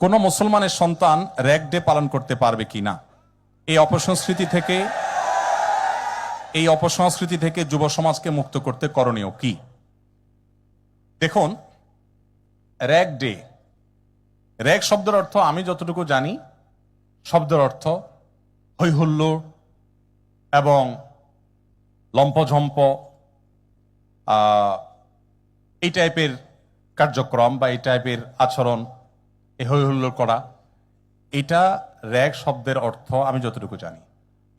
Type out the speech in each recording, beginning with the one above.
কোন মুসলমানের সন্তান র্যাগ ডে পালন করতে পারবে কিনা? এই অপসংস্কৃতি থেকে, এই অপসংস্কৃতি থেকে যুব সমাজকে মুক্ত করতে করণীয় কি? দেখুন, র্যাগ ডে, র্যাগ শব্দের অর্থ আমি যতটুকু জানি, শব্দের অর্থ হৈহুল্লোড় এবং লম্পঝম্প এই টাইপের কার্যক্রম বা এই টাইপের আচরণ এ হৈ হুল্লোড় করা, এটা র্যাগ শব্দের অর্থ আমি যতটুকু জানি।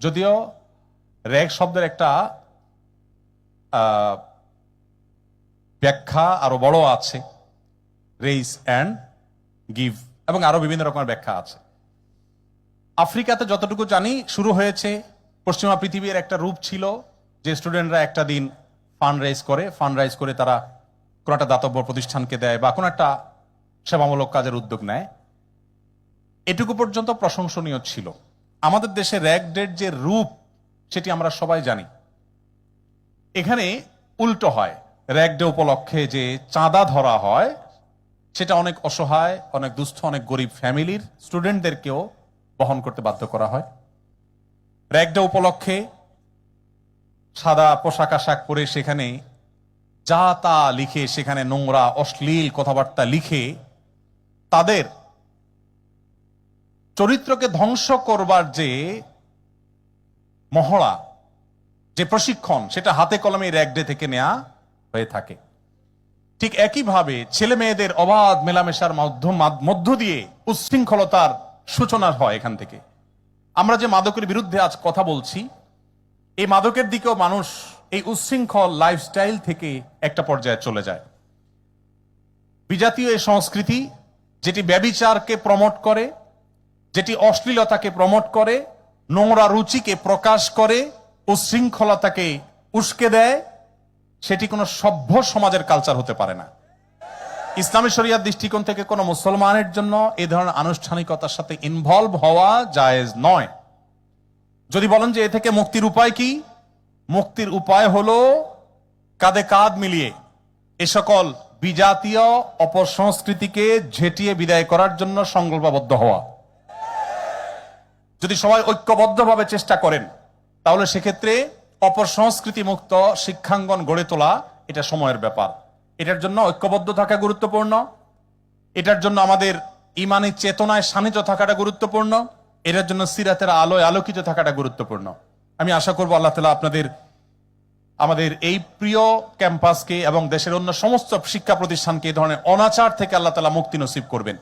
যদিও র্যাগ শব্দের একটা ব্যাখ্যা আরও বড় আছে রেইস অ্যান্ড গিভ এবং আরও বিভিন্ন রকমের ব্যাখ্যা আছে। আফ্রিকাতে যতটুকু জানি, শুরু হয়েছে, পশ্চিমা পৃথিবীর একটা রূপ ছিল, যে স্টুডেন্টরা একটা দিন ফান্ড রাইজ করে ফান্ড রাইজ করে তারা কোনো একটা দাতব্য প্রতিষ্ঠানকে দেয় বা কোনো একটা সেবামূলক কাজের উদ্যোগ নেয়। এটুকু পর্যন্ত প্রশংসনীয় ছিল। আমাদের দেশে র্যাগ ডের যে রূপ, সেটি আমরা সবাই জানি। এখানে উল্টো হয়। র্যাগ ডে উপলক্ষে যে চাঁদা ধরা হয়, সেটা অনেক অসহায়, অনেক দুস্থ, অনেক গরিব ফ্যামিলির স্টুডেন্টদেরকেও বহন করতে বাধ্য করা হয়। র্যাগ ডে উপলক্ষে সাদা পোশাক আশাক পরে সেখানে যা তা লিখে, সেখানে নোংরা, অশ্লীল কথাবার্তা লিখে তাদের চরিত্রকে ধ্বংস করবার যে মহড়া, যে প্রশিক্ষণ, সেটা হাতে কলমে র্যাগ ডে থেকে নেওয়া হয়ে থাকে। ঠিক একইভাবে ছেলে মেয়েদের অবাধ মেলামেশার মাধ্যম, মধ্য দিয়ে উচ্ছৃঙ্খলতার সূচনা হয় এখান থেকে। আমরা যে মাদকের বিরুদ্ধে আজ কথা বলছি, এই মাদকের দিকেও মানুষ এই উচ্ছৃঙ্খল লাইফস্টাইল থেকে একটা পর্যায়ে চলে যায়। বিজাতীয় এই সংস্কৃতি যেটি ব্যবিচারকে প্রমোট করে, যেটি অশ্লীলতাকে প্রমোট করে, নোংরা রুচিকে প্রকাশ করে উচ্ছৃঙ্খলতাকে উস্কে দেয়, সেটি কোনো সভ্য সমাজের কালচার হতে পারে না। ইসলামী শরিয়ার দৃষ্টিকোণ থেকে কোনো মুসলমানের জন্য এ ধরনের আনুষ্ঠানিকতার সাথে ইনভলভ হওয়া জায়েজ নয়। যদি বলেন যে এ থেকে মুক্তির উপায় কি? মুক্তির উপায় হলো কাঁধে কাঁধ মিলিয়ে এ সকল বিজাতীয় অপসংস্কৃতিকে ঝেঁটিয়ে বিদায় করার জন্য সংকল্পবদ্ধ হওয়া। যদি সবাই ঐক্যবদ্ধভাবে চেষ্টা করেন, তাহলে সেক্ষেত্রে অপসংস্কৃতি মুক্ত শিক্ষাঙ্গন গড়ে তোলা এটা সময়ের ব্যাপার। এটার জন্য ঐক্যবদ্ধ থাকা গুরুত্বপূর্ণ। এটার জন্য আমাদের ইমানি চেতনায় সানিধ্য থাকাটা গুরুত্বপূর্ণ। এটার জন্য সিরাতের আলোয় আলোকিত থাকাটা গুরুত্বপূর্ণ। আমি আশা করব আল্লাহ তালা আপনাদের আমাদের এই প্রিয় ক্যাম্পাসকে এবং দেশের অন্য সমস্ত শিক্ষা প্রতিষ্ঠানকে এই ধরনের অনাচার থেকে আল্লাহ তালা মুক্তি নসিব করবেন।